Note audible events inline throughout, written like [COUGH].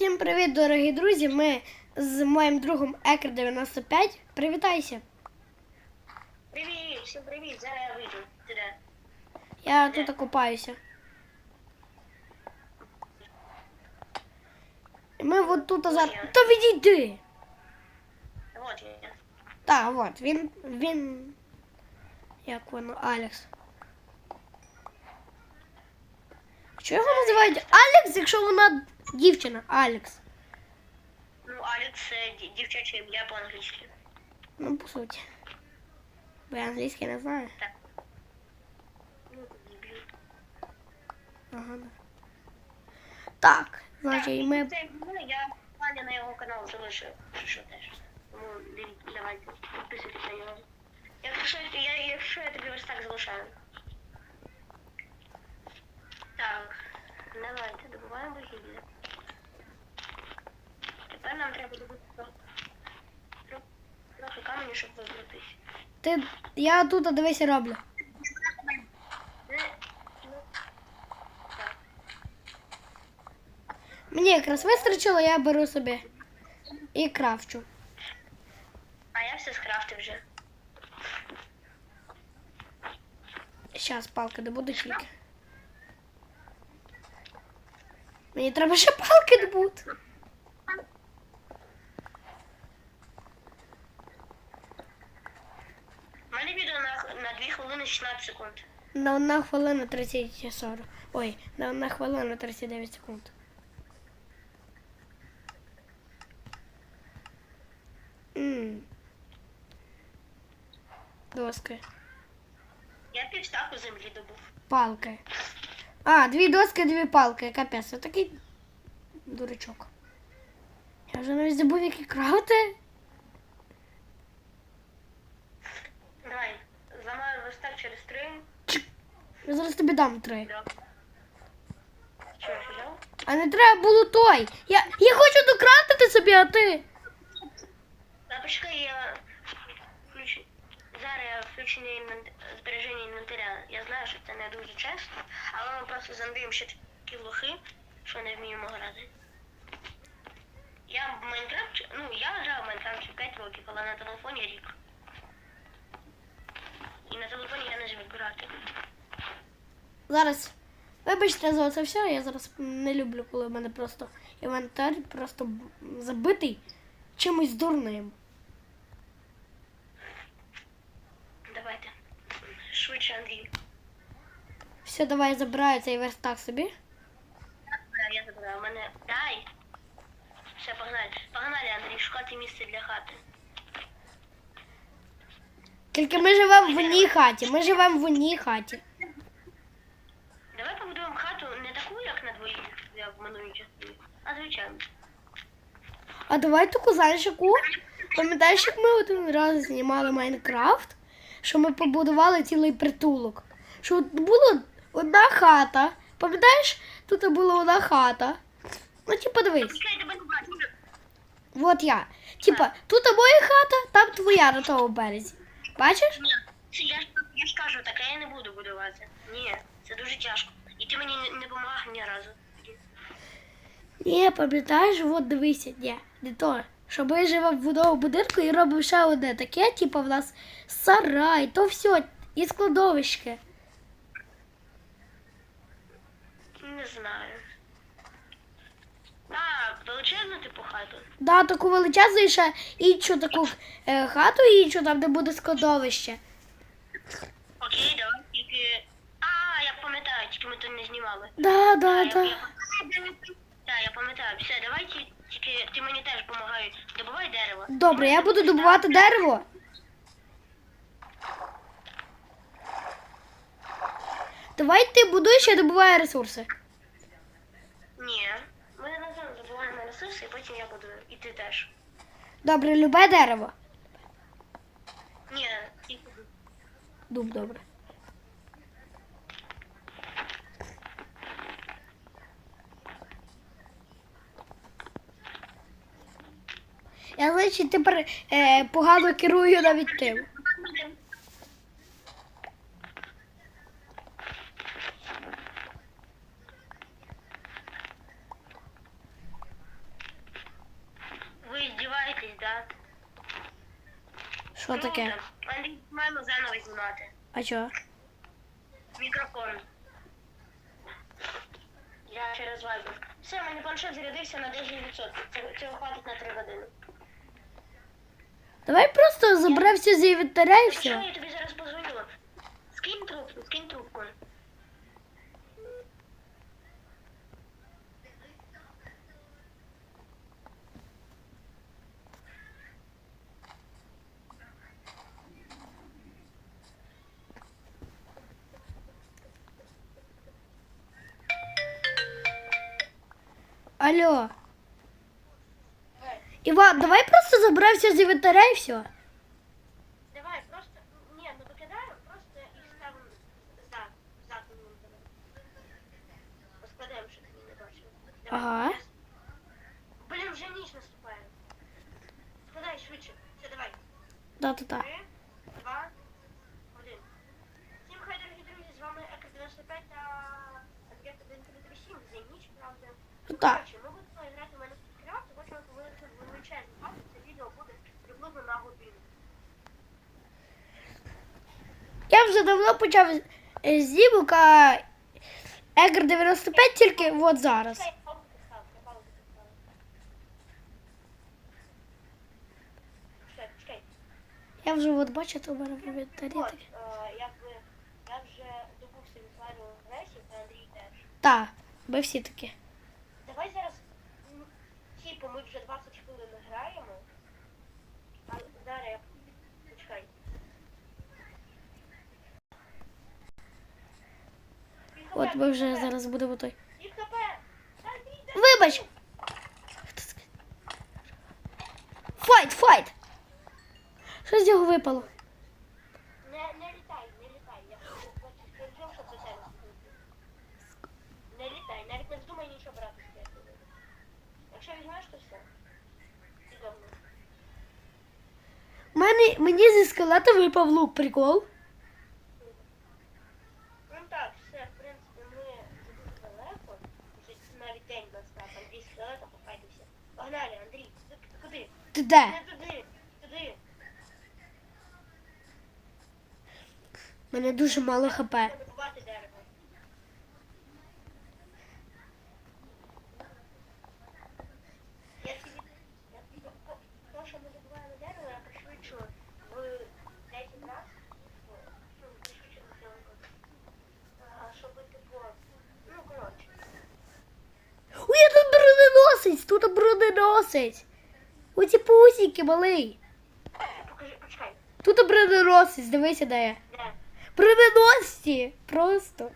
Всім привіт, дорогі друзі! Ми з моїм другом Екр 95. Привітайся! Привіт, всім привіт, зараз я вийду сюди. Я тут купаюся. І Ми от тут зараз. Та відійди! Вот я. Так, от, він. він. Як воно, Алекс. Що його називають Алекс, якщо вона дівчина? Алекс. Ну, Алекс це ді- дівчаче ім'я по-англійськи. Ну, по суті. Бо я англійський не знаю. Так. Ну, дебіл. Ага, да. Так, значить, ми. Це ну, я пані на його канал залишив, що теж. Тому дивіться, давайте, підписуйтесь на нього. Якщо я, якщо я тобі ось так залишаю. Так, давайте, добуваємо вугілля. Тепер нам треба добути трохи- каменю, щоб вибратись. Ти. Я тут дивися роблю. Мені якраз вистачило, я беру собі і крафчу. А я все скрафтив вже. Щас палки добуду тільки. Мені треба ще палки добути. У мене відео на, на 2 хвилини 16 секунд. На одна хвилина 30 40. Ой, на одна хвилина 39 секунд. М. Доски. Я півстаку землі добув. Палки. А, дві доски, дві палки. Капець, такий дурачок. Я вже навіть забув, які крати. Давай, зламаю верстак через 3. Я зараз тобі дам три. Що, взяв? А не треба було той. Я, я хочу докрафтити собі, а ти. А почекай, я. Зараз я інвент... збереження інвентаря. Я знаю, що це не дуже чесно, але ми просто зандаємо ще такі лохи, що не вміємо грати. Я в Майнкрафт, ну я грав в Майнкрафт ще 5 років, але на телефоні рік. І на телефоні я не звик грати. Зараз. Вибачте за це все, я зараз не люблю, коли в мене просто інвентар просто забитий чимось дурним. Давайте. Швидше, Андрій. Все, давай я забираю цей верстак собі. Да, я забрала. У мене. Дай. Все, погнали. Погнали, Андрій, шукати місце для хати. Тільки ми живемо в одній хаті. Ми живемо в одній хаті. Давай побудуємо хату не таку, як на двоїх, як в минулій частині, а звичайно. А давай таку знаєш яку? Пам'ятаєш, як ми один раз знімали Майнкрафт, що ми побудували цілий притулок. Що от була одна хата. Пам'ятаєш, тут була одна хата. Ну, типу, дивись. Вот я. Типа, тут моя хата, там твоя на тому березі. Бачиш? Ні, це я ж я ж кажу, таке я не буду будувати. Ні, це дуже тяжко. І ти мені не допомагав ні разу. Ні, пам'ятаєш, от дивися, ні, не то. Що ми живемо в одному будинку і робимо ще одне таке, типу в нас сарай, то все, і складовище. Не знаю. А, величезну типу хату. Да, таку величезну і ще іншу таку е, хату іншу, там де буде складовище. Окей, давай, тільки. А, я пам'ятаю, тільки ми то не знімали. Да, да, Я- да. я- я пам'ятаю. Все, давай ті- ти мені теж допомагай. Добувай дерево. Добре, я буду добувати дерево. Давай ти будуєш, я добуваю ресурси. Ні. Ми разом забуваємо ресурси, і потім я буду. І ти теж. Добре, любе дерево. Ні, тільки. Дуб, добре. Я значить тепер е, погано керую навіть тим. Ви здіваєтесь, да? Що ну, таке? Маємо заново знімати. А чого? Мікрофон. Я через вайбер. Все, мені мене планшет зарядився на 10%. Цього хватить просто заберемося з інвентаря і Що все. я тобі зараз позвоню? Скинь трубку, скинь трубку. Алло. Іван, давай просто заберемося з інвентаря і все. Вже давно почав а Егр 95 тільки от зараз. Я. Я вже от бачите, у мене в От, таке. е, я вже добувся від Славі Гресів, та Андрій теж. Так, ми всі такі. Давай зараз, типу, ми вже 20 хвилин граємо. А зараз я... Почекай. От ми вже зараз будемо той. Вибач! Файт, файт! Що з нього випало? Не, не літай, не літай. Я хочу щоб скинути. Не літай, навіть не вздумай нічого брати. Якщо візьмеш, то все. Підобно. Мені, мені зі скелета випав лук, прикол. Ну так, все, в принципі, ми дуже далеко. Вже навіть день настав. Андрій скелета, покайтеся. Погнали, Андрій, куди? Туди, туди. Мене дуже мало хп. Треба добувати дерево. Я тобі, я тобі, по- то, що ми добуваємо дерево, я пришвидшу в 10 раз. О, Ну, пришвидшу на цілому. А, щоб, типу, ну, коротше. Ой, я тут броненосець, тут броненосець. Оці пусіки малий. Покажи, почекай. Тут броненосець, дивися, де я. Де? Броненосці! Просто.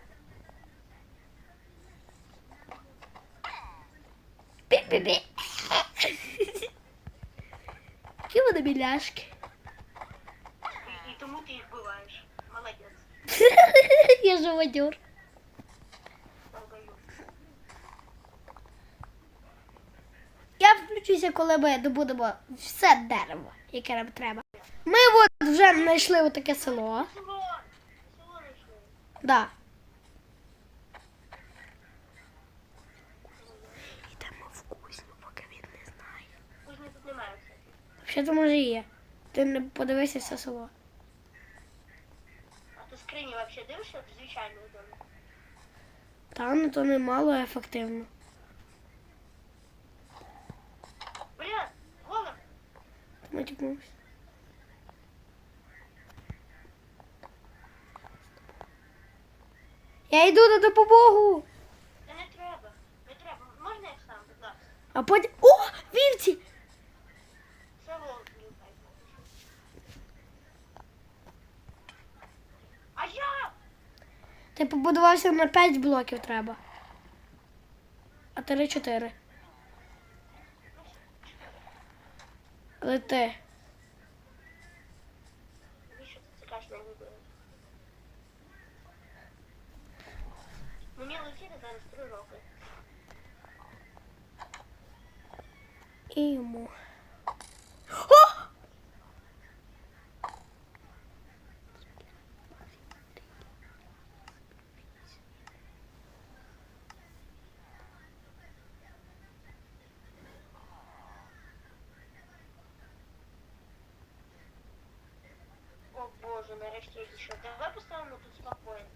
Бі-бі-бі. Які вони біляшки. І, тому ти їх вбиваєш. Молодець. [LAUGHS] Я живодер. Я коли ми добудемо все дерево, яке нам треба. Ми от вже знайшли отаке село. Село! Село знайшли. Да. Йдемо в кузню, поки він не знає. Кузні тут немає. Взагалі, то може є. Ти не подивися все село. А ти скрині взагалі дивишся в звичайному домі? Та ну то немало ефективно. Ми. Я йду на допомогу. Та не треба, не треба. Можна я сам, будь ласка? А потім. О! Вівці! А я? Ти побудувався на 5 блоків треба. А 3-4. Але Боже, нарешті я дійшов. Давай поставимо тут спокійно.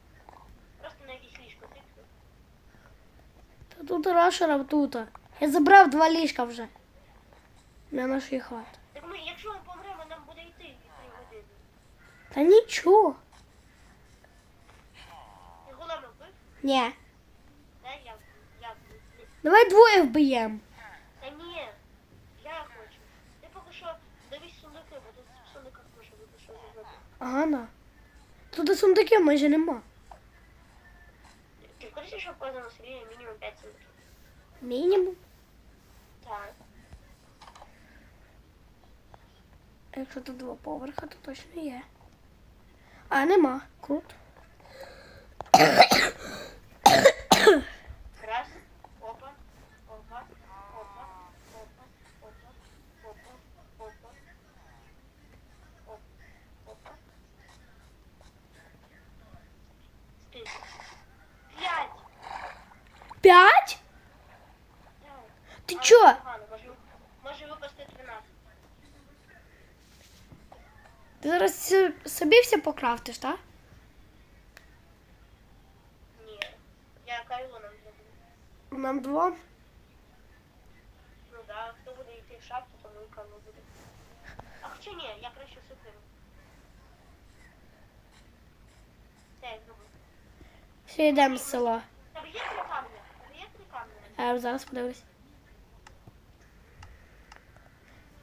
Просто на якісь ліжко тикну. Та тут рашера тут. Я забрав два ліжка вже. На нашій хаті. Так ми, якщо ми помремо, нам буде йти 3 години. Та нічого. Ти голема вбив? Ні. Да, я вбив. Я вбив. Ні. Давай двоє вб'ємо. Ага. Тут сундуків майже нема. Ти в курсі, що в кожному селі мінімум 5 сундуків? Мінімум. Так. Якщо тут два поверха, то точно є. А нема. Круто. Раз. Опа. Опа. Опа. Опа. Опа. Опа. Опа. Оп. Опа. Скільки? П'ять. П'ять? Так. Ти Але чо? Може, випасти 13. Ти зараз собі все покрафтиш, так? Ні. Я кайло нам зроблю. Нам двом. Ну да, хто буде йти в шахту, то ми кайло буде. А хоча ні, я краще супину. Все, я зроблю. Все, йдемо з села. Тебе є три камні? Тебе є три камні? А я зараз подивлюсь.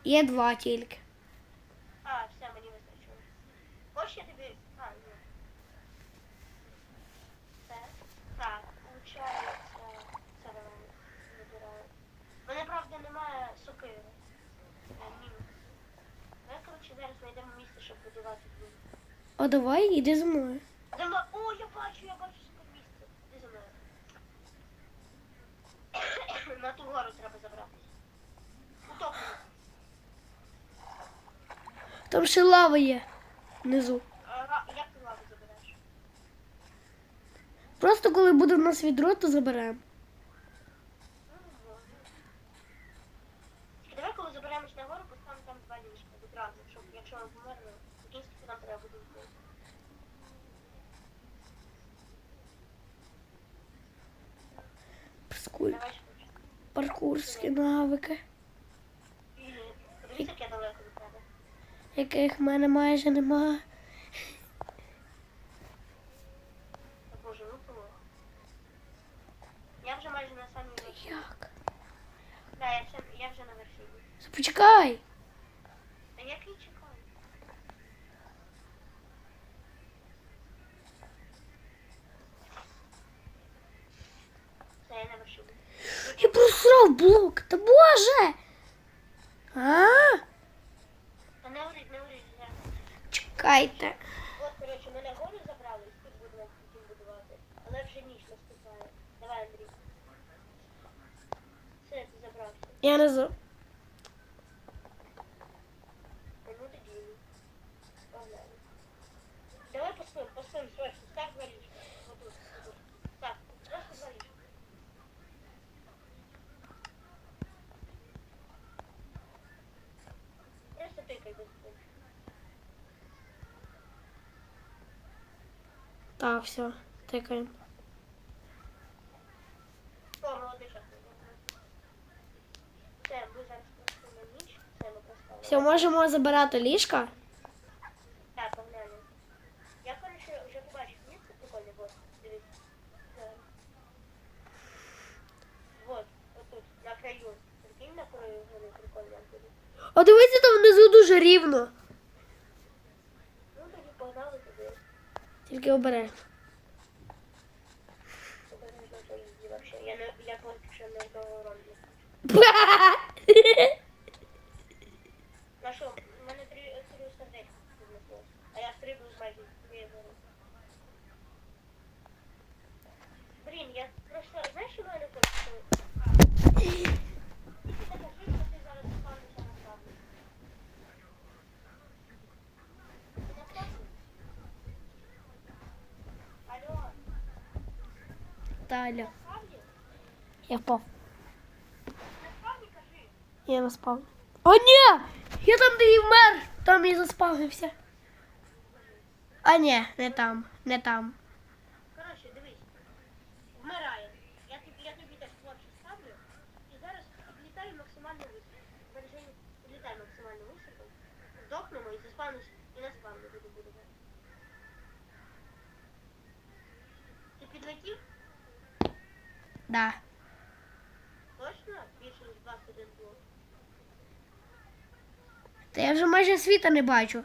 Є два тільки. А, все, мені вистачило. Хочеш я тобі... А, ні. Все. Так, получається... Це давай вибираю. У мене, правда, немає сокири. Е, Мінус. Давай, коротше, зараз знайдемо місце, щоб будувати двір. О, давай, іди за мною. За. О, я бачу, я бачу супер місце. Іди за мною. [COUGHS] На ту гору Там ще лава є внизу. Як ти лаву забереш? Просто коли буде в нас відро, то заберемо. Давай, коли заберемось на гору, поставимо там два ліжка відразу, щоб якщо ми померли, то нам треба буде йти. Паркурські навики, І Подивись, як я далеко від тебе. Яких в мене майже немає. Та боже, ну плохо. Я вже майже на самій вершині. Як? Да, я, все, я вже на вершині. Почекай. Та який чекаю? Все, я на вершині. Я просрав блок. Та боже. А? Та не уріть, не уріть. я- Чекайте. От, коротше, ми на гору забрали, і тут будемо потім будувати. Але вже ніч наступає. Давай, Андрій. Все, ти забрався. Я не. Погнали. Давай поспим, поспим, срочно. Отут, отут. Так, просто два. Просто без спин. Так, все, тикаємо. О, молодий шахтер. Все, ми зараз просто на ніч. Все, ми проспали. Все, можемо забирати ліжка. Так, погнали. Я, короче, вже побачив місце прикольне, вот, дивіться. Е, Вот, отут, на краю. Прикинь, на краю вони. А дивіться, там внизу дуже рівно. Ну, тоді погнали туди. Тільки обережно. Обережно то їздí вообще. Я, не, я поки що не одного роблю. [LAUGHS] На що? У мене три, три сердечка піднесло. А я стрибну з майже дві гори. Блін, я просто, знаєш, що в мене на на? Алло, Таля. Я впав. На. Я не спав. О, ні! Я там, де і вмер, там і заспавився. А ні, не там, не там. Коротше, дивись. Вмирає. Я тобі, я тобі теж хлопче ставлю. І зараз підлітаю максимально високо. Бережені, максимально високо. Здохнемо і заспавнись, і на спавну буду будувати. Ти підлетів? Да. Точно? Більше ніж 21 блок. Та я вже майже світа не бачу.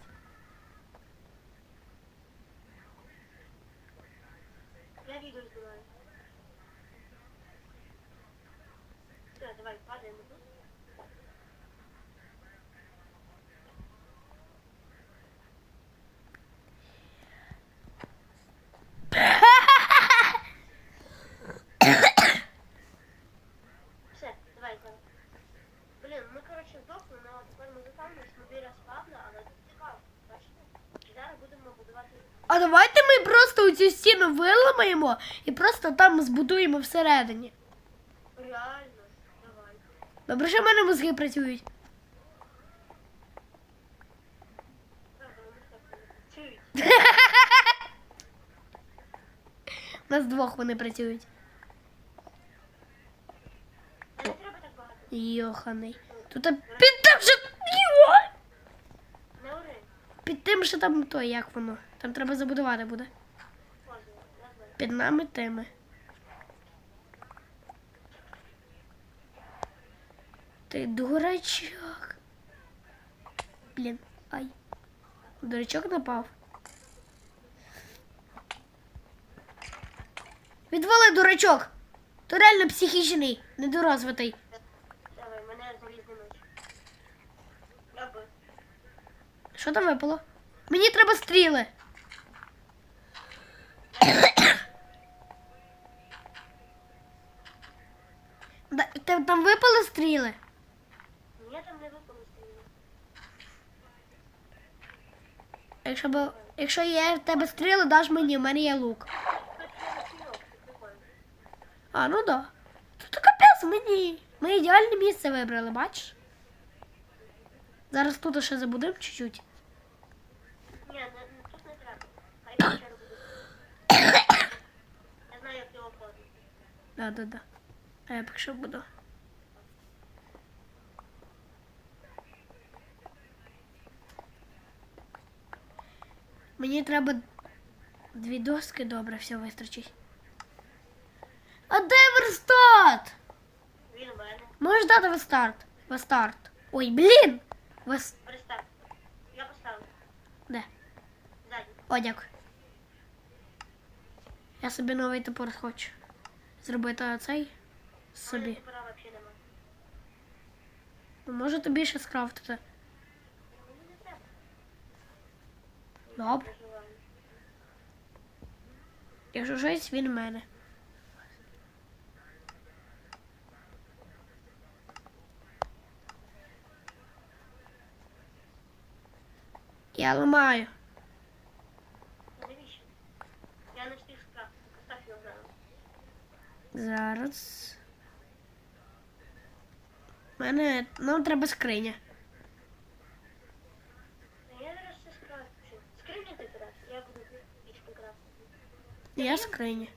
стіну і просто там збудуємо всередині. реально, давай. Добре, що в мене мозги працюють. [LAUGHS] У нас двох вони працюють. Йоханий. Тут під тим, що. Йо! Під тим, що там то, як воно. Там треба забудувати буде. Під нами тими. Ти дурачок. Блін, ай. Дурачок напав. Відвали дурачок. То реально психічний, недорозвитий. Давай, мене залізний меч. Добре. Що там випало? Мені треба стріли. [COUGHS] Те- Там випали стріли. Ні, там не випало стріли. Якщо, б, якщо є в тебе стріли, даш мені, в мене є лук. А, ну да. Тут капець мені. Ми ідеальне місце вибрали, бачиш? Зараз тут ще забудемо чуть-чуть. Ні, не, не, тут не треба. Хай печеру буде. Я знаю, як його. Да, да, да. А я поки що буду. Мені треба дві доски, добре, все вистачить. А де верстат? Він мене. Можеш дати верстарт? Верстарт. Ой, блін! Вес... Я поставив. Де? Ззаді. О, дякую. Я собі новий топор хочу. Зробити оцей собі. нема. Ну, може тобі ще скрафтити. Добре. Якщо щось, він в мене. Я ламаю. Зараз. Зараз. Мене нам треба скриня. Я зараз все скрафчу. Скриня ти брат, я буду пічку крафтити. Я скриня.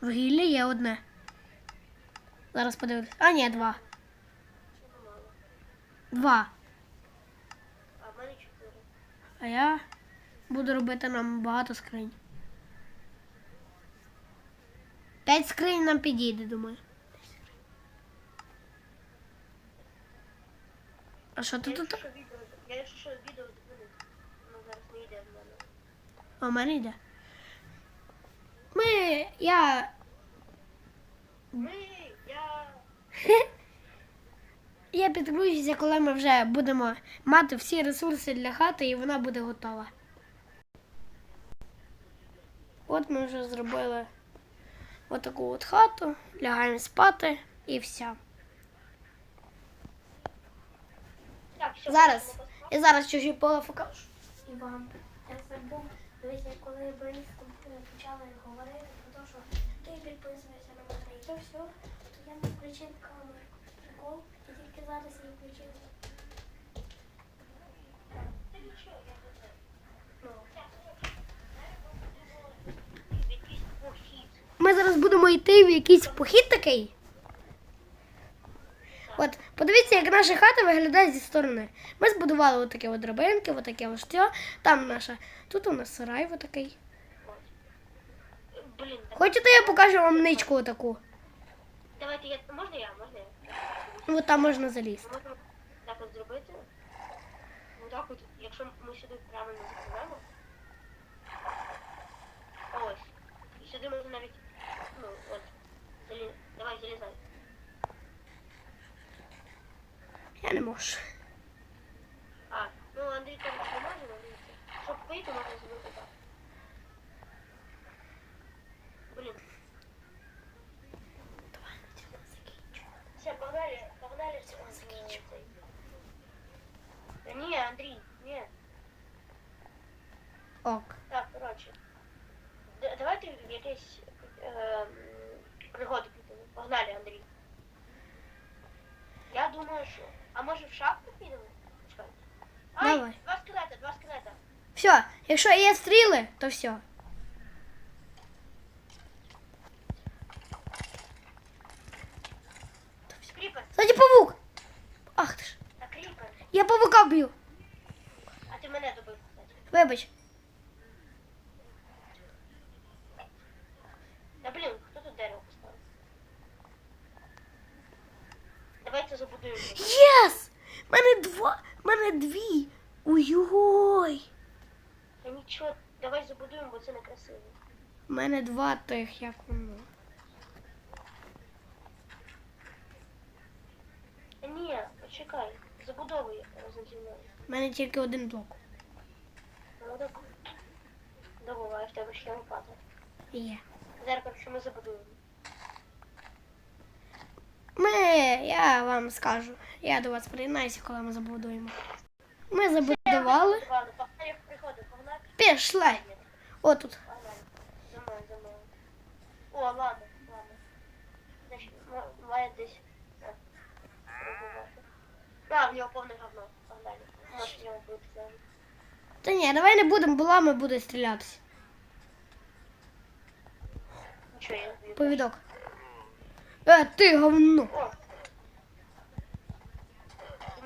Вугілля є одне. Зараз подивлюсь. А, ні, два. Два. А в мене чотири. А я буду робити нам багато скринь. П'ять скринь нам підійде, думаю. А що тут? я якщо що відео. Воно зараз не йде в мене. А в мене йде. Ми. Я. Ми, я... [LAUGHS] Я підключуся, коли ми вже будемо мати всі ресурси для хати і вона буде готова. От ми вже зробили отаку от хату, лягаємо спати і все. Так. Зараз. І зараз чужі поле покажу. І вам. Я забув, дивіться, коли Борис почали говорити про те, що ти підписуєшся на мене і то все, то я не включив камеру. Прикол, і тільки зараз її включив. Та нічого, я не знаю. Ну. Якийсь похід. Ми зараз будемо йти в якийсь похід такий. От, подивіться, як наша хата виглядає зі сторони. Ми збудували отакі от драбинки, отаке ось все. Там наша. Тут у нас сарай отакий. Блін, Хочете, я покажу вам ничку отаку? давайте я. Можна я? Можна я? От там можна залізти. Можна так от зробити. Ну так от, якщо ми сюди правильно закриваємо. Ось. І сюди можна навіть. Давай, залізай. Я не можу. А, ну Андрій там не може, дивіться. Щоб вийти, можна зробити так. Блін. Все, погнали, погнали в цей. Та ні, Андрій, ні. Ок. Так, коротше. Д- Давайте в якесь ем, пригоди підемо. Погнали, Андрій. Я думаю, що. А може в шахту підемо? Чекайте. Ай, Давай. два скелета, два скелета. Все, якщо є стріли, то все. Кстати, павук. Ах ти ж. Я павука б'ю. А ти мене добив. Вибач. Та блін, хто тут дерево поставив? Давайте забудуємо. Єс! Мене два. Мене дві. Ой-ой. Нічого, давай забудуємо, бо це некрасиво. Мене два тих, як воно. Ні, почекай. Забудовуй разом зі мною. Мене тільки один блок. Ну так. Добувай, в тебе ще лопата. Є. Зараз коротше, ми забудуємо. Ми, я вам скажу. Я до вас приєднаюся, коли ми забудуємо. Ми забудували. Ладно, погнали, як приходить, мною, за мною. О, ладно, ладно. Має десь. е. А, в нього повне говно. Погнали. Може в нього буде. Та ні, давай не будемо, бо лами буде стрілятися. Повідок. Е, ти говно. О!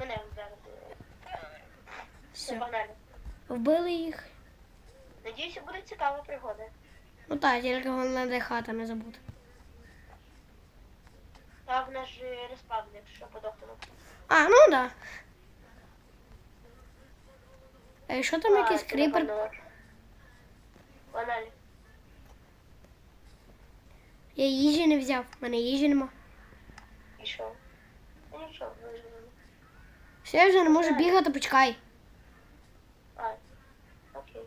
Мене Все. погнали. Вбили їх. Надіюся, буде цікава пригода. Ну так, тільки головне, де хата не забути. А в нас же респавн, якщо подохнемо. А, ну так. Да. А що там якийсь кріпер? Погнали. Я їжі не взяв, в мене їжі нема. І що? Нічого, виживемо. Все, я вже не можу бігати, почекай. А, окей.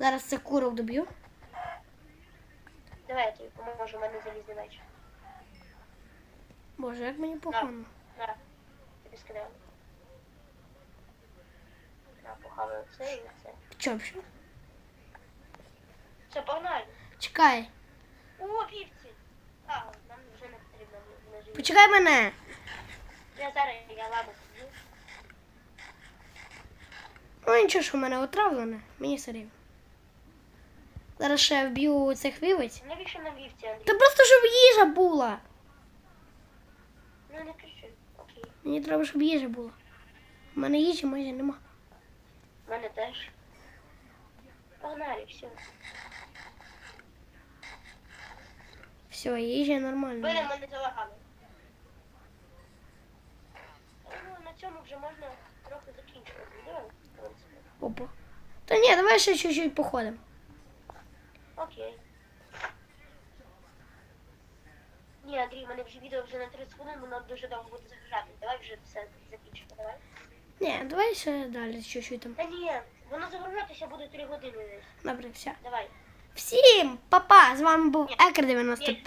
Зараз це курок доб'ю. Давай я тобі поможу, у мене залізний меч. Боже, як мені погано. На, тобі скидаю. На, похаваю це і це. Чо, що? Все, погнали. Чекай. О, вівці! А, нам вже не потрібно на живі. Почекай мене. Я зараз я ламу сиджу. Ну нічого, що в мене отравлене, мені все рівно. Зараз ще вб'ю цих вівець. Навіщо нам вівці, Андрій? Та просто щоб їжа була. Ну не кричи. Окей. Мені треба, щоб їжа була. У мене їжі майже нема. У мене теж. Погнали, все. Все, їжа нормально. Били мене залагали. Ну, на цьому вже можна трохи закінчувати. Давай, в принципі. Опа. Та ні, давай ще чуть-чуть походимо. Окей. Ні, Андрій, мене вже відео вже на 30 хвилин, воно дуже довго буде загружати. Давай вже все закінчимо, давай. Ні, давай ще далі чуть-чуть там. Та ні, воно загружатися буде 3 години десь. Добре, все. Давай. Всім, папа! З вами був Екр 90. Ні.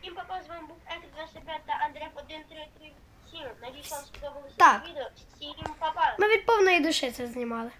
Всім папа, з вами був Ек 25 та Андрей 1337. Надіюсь, вам сподобалося Так. відео. Всім папа. Ми від повної душі це знімали.